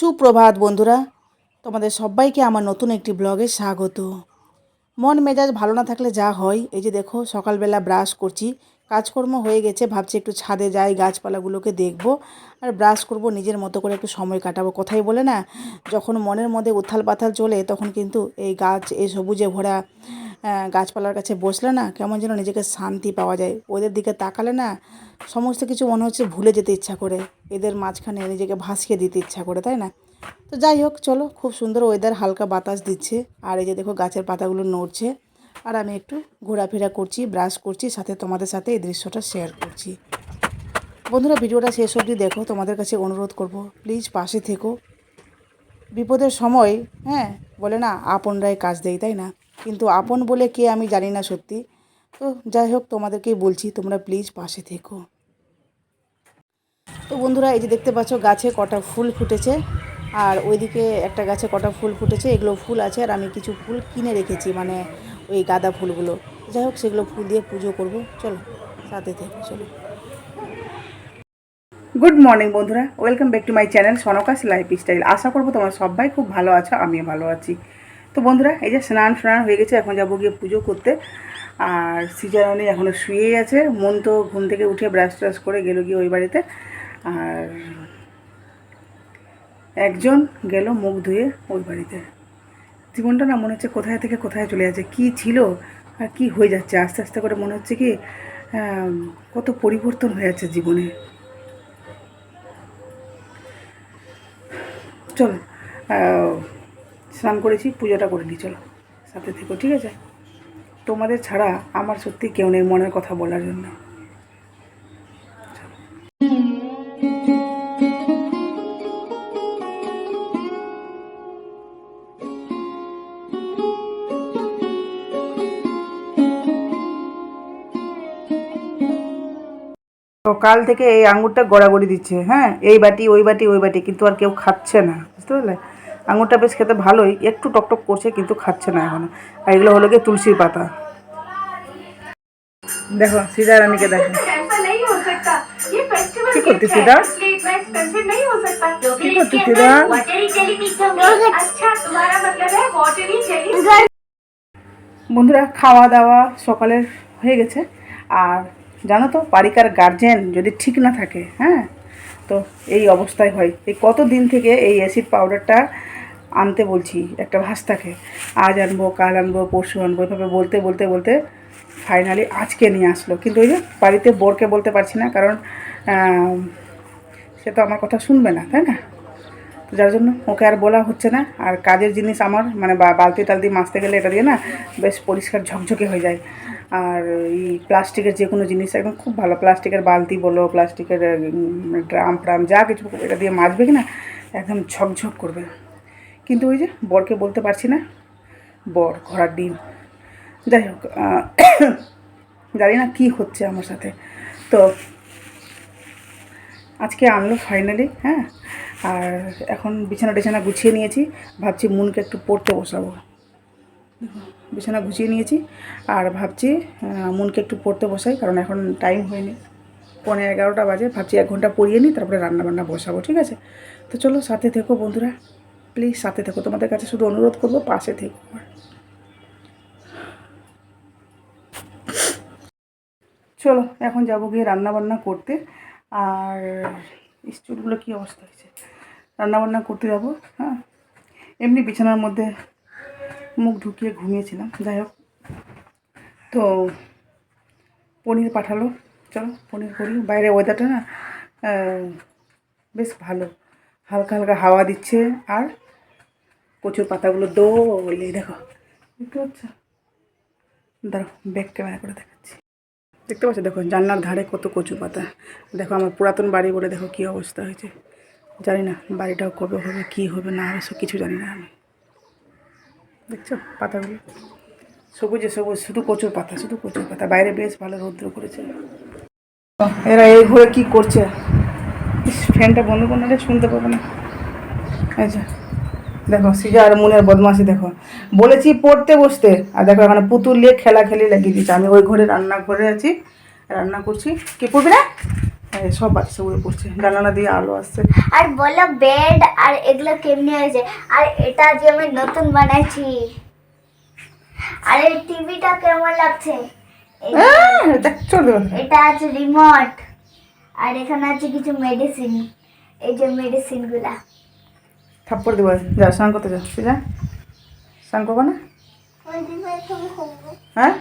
সুপ্রভাত বন্ধুরা, তোমাদের সবাইকে আমার নতুন একটি ব্লগে স্বাগত। মন মেজাজ ভালো না থাকলে যা হয়, এই যে দেখো, সকালবেলা ব্রাশ করছি, কাজকর্ম হয়ে গেছে, ভাবছি একটু ছাদে যাই, গাছপালাগুলোকে দেখব, আর ব্রাশ করব, নিজের মতো করে একটু সময় কাটাবো। কথাই বলে না, যখন মনের মধ্যে উথাল পাথাল চলে, তখন কিন্তু এই গাছ, এই সবুজে ভরা গাছপালার কাছে বসলে না কেমন যেন নিজেকে শান্তি পাওয়া যায়। ওদের দিকে তাকালে না সমস্ত কিছু মনে হচ্ছে ভুলে যেতে ইচ্ছা করে। এদের মাঝখানে নিজেকে ভাসিয়ে দিতে ইচ্ছা করে, তাই না? তো যাই হোক, চলো, খুব সুন্দর ওয়েদার হালকা বাতাস দিচ্ছে। আর এই যে দেখো, গাছের পাতাগুলো নড়ছে। আর আমি একটু ঘোরাফেরা করছি ব্রাশ করছি, সাথে তোমাদের সাথে এই দৃশ্যটা শেয়ার করছি। বন্ধুরা, ভিডিওটা শেষ অবধি দেখো, তোমাদের কাছে অনুরোধ করব প্লিজ পাশে থেকো। বিপদের সময় হ্যাঁ বলে না, আপনরাই কাজ দেয়, তাই না? কিন্তু আপন বলে কে আমি জানি না সত্যি। তো যাই হোক, তোমাদেরকেই বলছি, তোমরা প্লিজ পাশে থেকো। তো বন্ধুরা, এই যে দেখতে পাচ্ছ, গাছে কটা ফুল ফুটেছে। আর ওইদিকে একটা গাছে কটা ফুল ফুটেছে, এগুলো ফুল আছে, আর আমি কিছু ফুল কিনে রেখেছি মানে ওই গাঁদা ফুলগুলো। যাই হোক, সেগুলো ফুল দিয়ে পুজো করব। চলো, সাথে থেকো, চলো। গুড মর্নিং বন্ধুরা। Welcome back to my channel সনকাস lifestyle আশা করব তোমার সবাই খুব ভালো আছো, আমিও ভালো আছি। তো বন্ধুরা, এই যে স্নান স্নান হয়ে গেছে, এখন যাব গিয়ে পুজো করতে। আর সিজারনি এখনও শুয়েই আছে, মন তো ঘুম থেকে উঠে ব্রাশ ট্রাশ করে গেল গিয়ে ওই বাড়িতে। আর একজন গেল মুখ ধুয়ে ওই বাড়িতে। জীবনটা না মনে হচ্ছে কোথায় থেকে কোথায় চলে যাচ্ছে, কি ছিল আর কি হয়ে যাচ্ছে? আস্তে আস্তে করে মনে হচ্ছে কি কত পরিবর্তন হয়ে যাচ্ছে জীবনে চলো আহ, স্নান করেছি, পুজোটা করে নিই, চলো। সাথে থেকো, ঠিক আছে? তোমাদের ছাড়া আমার সত্যি কেউ নেই মনের কথা বলার জন্য। তো কাল থেকে এই আঙুরটা গড়াগড়ি দিচ্ছে হ্যাঁ? এই বাটি, ওই বাটি ওই বাটি, কিন্তু আর কেউ খাচ্ছে না, বুঝতে পারলে? আঙুরটা বেশ খেতে ভালোই একটু টকটক করছে কিন্তু খাচ্ছে না এখন। আর এগুলো হলো গিয়ে তুলসীর পাতা। দেখো সিধা রানীকে দেখো। করতে করতে বন্ধুরা খাওয়া দাওয়া সকালের হয়ে গেছে। আর জানো তো বাড়িকার গার্জেন যদি ঠিক না থাকে হ্যাঁ? তো এই অবস্থায় হয়। এই কত দিন থেকে এই অ্যাসিড পাউডারটা আনতে বলছি, একটা ভাস্তাকে আজ আনব, কাল আনব, পরশু আনব, এভাবে বলতে বলতে বলতে ফাইনালি আজকে নিয়ে আসলো। কিন্তু ওই যে বাড়িতে বোরকে বলতে পারছি না, কারণ সে তো আমার কথা শুনবে না, তাই না? তো যার জন্য ওকে আর বলা হচ্ছে না। আর কাজের জিনিস আমার মানে বালতি টালতি মাজতে গেলে এটা দিয়ে না বেশ পরিষ্কার ঝকঝকে হয়ে যায়। আর এই প্লাস্টিকের যে কোনো জিনিস, একদম খুব ভালো। প্লাস্টিকের বালতি বলো, প্লাস্টিকের ড্রাম ফ্রাম, যা কিছু, এটা দিয়ে মাজবে কি না, একদম ঝকঝক করবে। কিন্তু ওই যে বরকে বলতে পারছি না। বর, ঘোড়ার ডিম। যাই হোক জানি না কী হচ্ছে আমার সাথে। তো আজকে আনলো ফাইনালি হ্যাঁ। আর এখন বিছানা টিছানা গুছিয়ে নিয়েছি। ভাবছি মুনকে একটু পড়তে বসাবো। বিছানা গুছিয়ে নিয়েছি। আর ভাবছি মুনকে একটু পড়তে বসাই, কারণ এখন টাইম হয়নি। পনেরো এগারোটা বাজে। ভাবছি এক ঘণ্টা পড়িয়ে নিই, তারপরে রান্না বান্না বসাবো, ঠিক আছে? তো চলো, সাথে থেকো বন্ধুরা। প্লিজ সাথে থেকো। তোমাদের কাছে শুধু অনুরোধ করব, পাশে থেকো চলো, এখন যাব গিয়ে রান্না বান্না করতে। আর স্টুলগুলো কী অবস্থা হয়েছে? রান্নাবান্না করতে যাব হ্যাঁ? এমনি বিছানার মধ্যে মুখ ঢুকিয়ে ঘুমিয়েছিলাম, যাই হোক। তো পনির পাঠালো, চলো পনির করি। বাইরে ওয়েদারটা না বেশ ভালো। হালকা হালকা হাওয়া দিচ্ছে। আর কচুর পাতাগুলো দোলে দেখো, দেখতে পাচ্ছ? দাঁড়াও ব্যাক ক্যামেরা করে দেখাচ্ছি। দেখতে পাচ্ছ? দেখো, জানলার ধারে কত কচু পাতা। দেখো, আমার পুরাতন বাড়ি বলে দেখো কী অবস্থা হয়েছে। জানি না, বাড়িটাও কবে হবে, কী হবে, না হবে সব কিছু জানি না আমি। দেখছ পাতাগুলো? সবুজে সবুজ, শুধু কচুর পাতা, শুধু কচুর পাতা। বাইরে বেশ ভালো রৌদ্র করেছে। এরা এই ঘরে কি করছে? ফ্যানটা বন্ধ করে নিলে শুনতে পাবে না। আচ্ছা দেখো সিজা আর মনের বদমাসি দেখো। বলেছি পড়তে বসতে আর দেখো এখানে পুতুল নিয়ে খেলা খেলি লাগিয়ে দিচ্ছে। আমি ওই ঘরে রান্না করে আছি রান্না করছি। কি পড়বি না? সব বাচ্চা উড়ে পড়ছে। জানালা দিয়ে আলো আসছে। আর বলো বেড আর এগুলো কেমনি হয়েছে? আর এটা যে আমি নতুন বানাইছি। আর এই টিভিটা কেমন লাগছে? চলবে এটা আছে রিমোট। আর এখানে আছে কিছু মেডিসিন এই যে মেডিসিনগুলা। থাপ্পড় দেবো। যা স্নান করতে যা তুই যা। স্নান করব না? হ্যাঁ?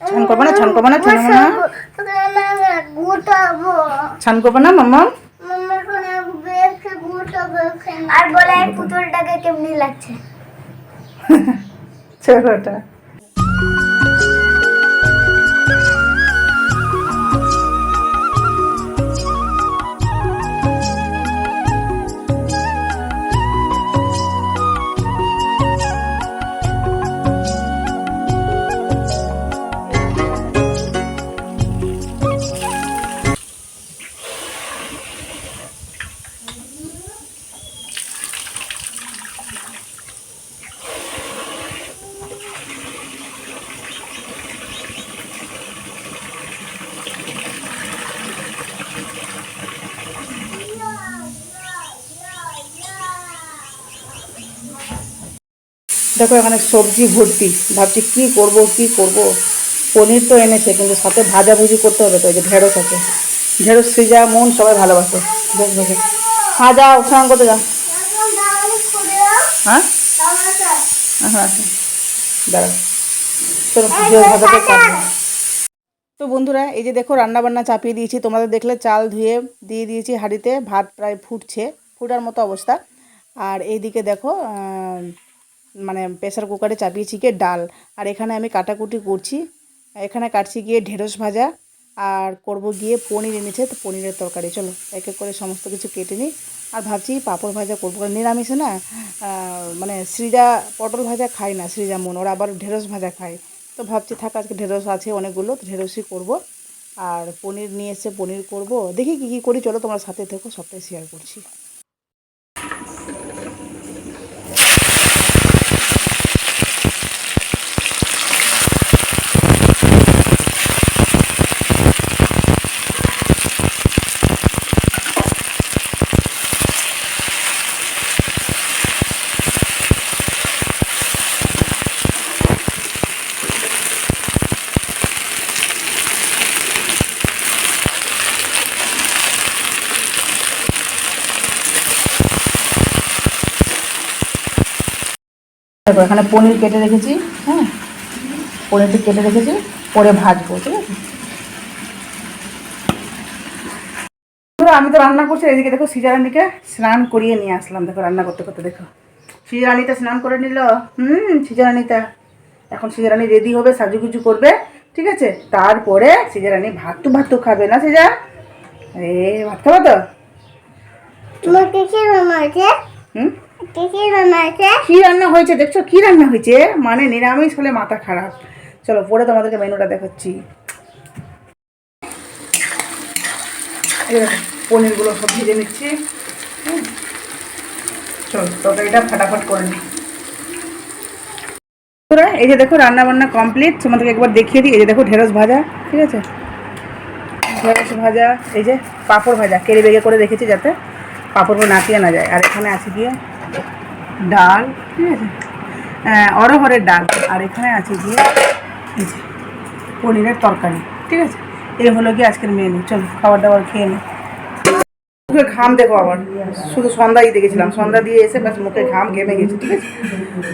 ছান করব না ছান করব না ছান ছান করব না মাম্মা? আর বলে পুতুলটাকে কেমনি লাগছে? ছেলেটা। দেখো এখানে সবজি ভর্তি। ভাবছি কি করব কি করব? পনির তো এনেছে কিন্তু সাথে ভাজাভুজি করতে হবে তো ওই যে ঢেঁড়স আছে। ঢেঁড়স সিজা মন সবাই ভালোবাসে। বেশ বেশ হ্যাঁ যাও স্নান করতে যাও হ্যাঁ? হ্যাঁ দাঁড়াও। চলো ভাজাটা কাটবো। তো বন্ধুরা এই যে দেখো রান্না বান্না চাপিয়ে দিয়েছি। তোমাদের দেখলে চাল ধুয়ে দিয়ে দিয়েছি হাঁড়িতে ভাত প্রায় ফুটছে ফুটার মতো অবস্থা। আর এইদিকে দেখো মানে প্রেসার কুকারে চাপিয়েছি গিয়ে ডাল। আর এখানে আমি কাটাকুটি করছি। এখানে কাটছি গিয়ে ঢেঁড়স ভাজা আর করব গিয়ে পনির এনেছে তো পনিরের তরকারি। চলো, এক এক করে সমস্ত কিছু কেটে নিই। আর ভাবছি পাঁপড় ভাজা করব। কারণ নিরামিষে না মানে সৃজা পটল ভাজা খায় না সৃজা মন ওরা আবার ঢেঁড়স ভাজা খায়। তো ভাবছি থাক, আজকে ঢেঁড়স আছে অনেকগুলো, তো ঢেঁড়সই করব। আর পনির নিয়ে এসে পনির করব। দেখি কী কী করি। চলো তোমার সাথে থেকো, সবটাই শেয়ার করছি। দেখো এখানে পনির কেটে রেখেছি হ্যাঁ? পনিরটি কেটে রেখেছি পরে ভাজবো ঠিক আছে? আমি তো রান্না করছি এদিকে দেখো সিজারানিকে স্নান করিয়ে নিয়ে আসলাম দেখো রান্না করতে করতে দেখো। সিজারানিটা স্নান করে নিল হুম সিজারানিটা। এখন সিজারানি রেডি হবে সাজুগুজু করবে ঠিক আছে? তারপরে সিজারানি ভাত তো ভাত তো খাবে না সিজা? এ ভাত খাব তো? হুম? কি রান্না হয়েছে দেখছ? কি রান্না হয়েছে? মানে নিরামিষ হলে মাথা খারাপ। চলো, পরে তোমাদেরকে মেনুটা দেখাচ্ছি। পনিরগুলো সব ভেজে নিচ্ছি। চলো, তরকারিটা ফাটাফাট করে নিই। এই যে দেখো রান্না বান্না কমপ্লিট তোমাদেরকে একবার দেখিয়ে দিই। এই যে দেখো, ঢেঁড়স ভাজা, ঠিক আছে? ঢেঁড়স ভাজা, এই যে পাঁপড় ভাজা কেড়ে বেগে করে রেখেছি যাতে পাঁপড়গুলো নাচিয়ে না যায়। আর এখানে আছে গিয়ে ডাল ঠিক আছে? আহ, অরহরের ডাল। আর এখানে আছে গিয়ে পনিরের তরকারি ঠিক আছে? এই হলো কি আজকের মেনু চলো খাবার দাবার খেয়ে নিই মুখে ঘাম দেখো আবার। শুধু সন্ধ্যা দিতে গেছিলাম সন্ধ্যা দিয়ে এসে ব্যাস মুখে ঘাম ঘেমে গেছে ঠিক আছে?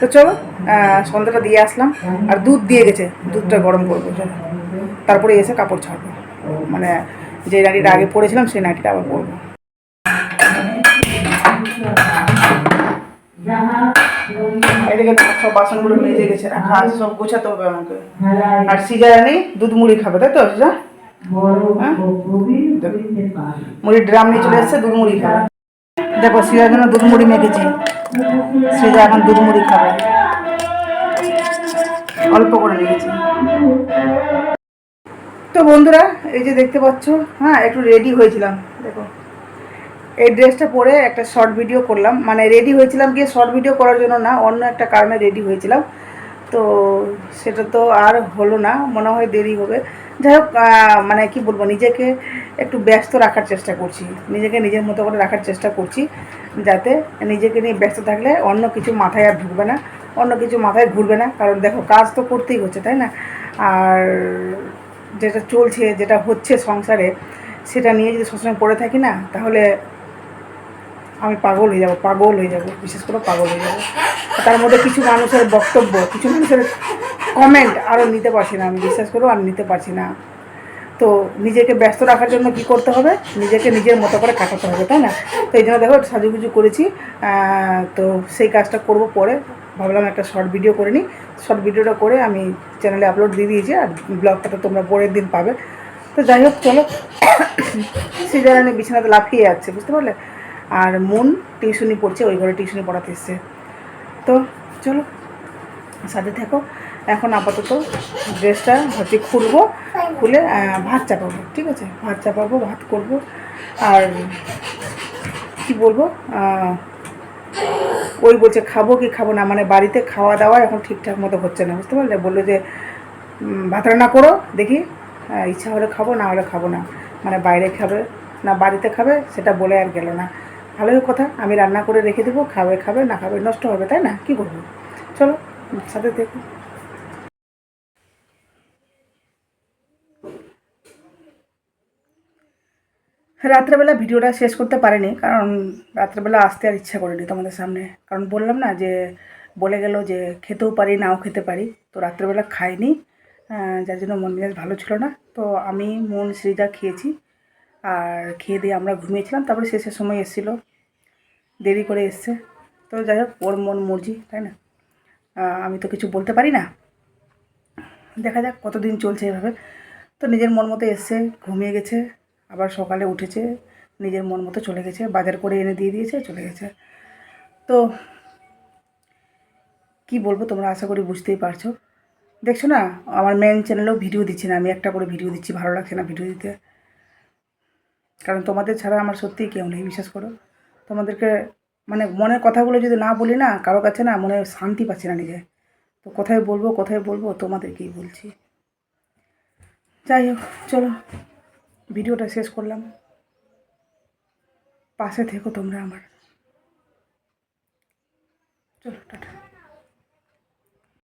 তো চলো সন্ধ্যাটা দিয়ে আসলাম। আর দুধ দিয়ে গেছে। দুধটা গরম করব চলো। তারপরে এসে কাপড় ছাড়বো। মানে যে নাইটিটা আগে পরেছিলাম সেই নাইটিটা আবার পরবো। সব বাসনগুলো মেজে সব গোছাতে হবে আমাকে। আর সিজারানি দুধ মুড়ি খাবে, তাই তো, সিজা? হ্যাঁ? মুড়ির ড্রাম নিয়ে চলে এসেছে, দুধ মুড়ি খাবে। দেখো সিজার জন্য দুধ মুড়ি মেখেছি। সিজা এখন দুধ মুড়ি খাবে। অল্প করে নিয়েছি তো বন্ধুরা, এই যে দেখতে পাচ্ছ হ্যাঁ একটু রেডি হয়েছিলাম, দেখো। এই ড্রেসটা পরে একটা শর্ট ভিডিও করলাম। মানে রেডি হয়েছিলাম গিয়ে শর্ট ভিডিও করার জন্য না, অন্য একটা কারণে রেডি হয়েছিলাম। তো সেটা তো আর হলো না, মনে হয় দেরি হবে। যাই হোক মানে কি বলব, নিজেকে একটু ব্যস্ত রাখার চেষ্টা করছি। নিজেকে নিজের মতো করে রাখার চেষ্টা করছি, যাতে নিজেকে নিয়ে ব্যস্ত থাকলে অন্য কিছু মাথায় আর ঢুকবে না, অন্য কিছু মাথায় ঘুরবে না। কারণ দেখো, কাজ তো করতেই হচ্ছে, তাই না? আর যেটা চলছে, যেটা হচ্ছে সংসারে, সেটা নিয়ে যদি সবসময় পড়ে থাকি না, তাহলে আমি পাগল হয়ে যাব, পাগল হয়ে যাব, বিশেষ করে পাগল হয়ে যাব। তার মধ্যে কিছু মানুষের বক্তব্য, কিছু মানুষের কমেন্ট আরও নিতে পারছি না, আমি বিশ্বাস করেও আর নিতে পারছি না। তো নিজেকে ব্যস্ত রাখার জন্য কি করতে হবে? নিজেকে নিজের মতো করে কাটাতে হবে, তাই না? তো এই জন্য দেখো সাজুগুজু করেছি। তো সেই কাজটা করব পরে। ভাবলাম একটা শর্ট ভিডিও করে নিই। শর্ট ভিডিওটা করে আমি চ্যানেলে আপলোড দিয়ে দিয়েছি আর ব্লগটা তো তোমরা পরের দিন পাবে। তো যাই হোক, চলো। সেই সিজারানি বিছানাতে লাফিয়ে যাচ্ছে, বুঝতে পারলে? আর মন টিউশনি পড়ছে, ওই ঘরে টিউশনি পড়াতে এসছে। তো চলো, সাথে থেকো। এখন আপাতত ড্রেসটা হচ্ছে খুলবো, খুলে ভাত চাপাবো, ঠিক আছে? ভাত চাপাবো, ভাত করব। আর কি বলব? ওই বলছে, খাব কি খাব না? মানে বাড়িতে খাওয়া দাওয়া এখন ঠিকঠাক মতো হচ্ছে না, বুঝতে পারলে? বলল যে ভাত রান্না করো, দেখি ইচ্ছা হলে খাব, না হলে খাব না। মানে বাইরে খাবে, না বাড়িতে খাবে, সেটা বলে আর গেল না। ভালোই কথা, আমি রান্না করে রেখে দেবো, খাবে খাবে, না খাবে, নষ্ট হবে, তাই না? কি করব? চলো, সাথে দেখো রাত্রেবেলা ভিডিওটা শেষ করতে পারিনি, কারণ রাত্রেবেলা আসতে আর ইচ্ছা করিনি তোমাদের সামনে। কারণ বললাম না যে, বলে গেল যে খেতেও পারি, নাও খেতে পারি। তো রাত্রেবেলা খাইনি যার জন্য মন মেজাজ ভালো ছিল না। তো আমি, মন শ্রীজা খেয়েছি। আর খেয়ে দিয়ে আমরা ঘুমিয়েছিলাম, তারপরে শেষের সময় এসেছিল। দেরি করে এসছে। তো যাই হোক, ওর মন মর্জি, তাই না? আমি তো কিছু বলতে পারি না। দেখা যাক কতদিন চলছে এভাবে। তো নিজের মন মতো এসছে, ঘুমিয়ে গেছে, আবার সকালে উঠেছে, নিজের মন মতো চলে গেছে, বাজার করে এনে দিয়ে দিয়েছে, চলে গেছে। তো কি বলব তোমরা, আশা করি বুঝতেই পারছ। দেখছ না, আমার মেন চ্যানেলেও ভিডিও দিচ্ছি না, আমি একটা করে ভিডিও দিচ্ছি, ভালো লাগছে না ভিডিও দিতে। কারণ তোমাদের ছাড়া আমার সত্যিই কেউ নেই, বিশ্বাস করো। তোমাদেরকে মানে মনের কথাগুলো যদি না বলি না, কারও কাছে না মনে শান্তি পাচ্ছি না নিজে। তো কোথায় বলব কোথায় বলব, তোমাদেরকেই বলছি। যাই হোক, চলো, ভিডিওটা শেষ করলাম। পাশে থেকো তোমরা আমার। চলো, টাটা।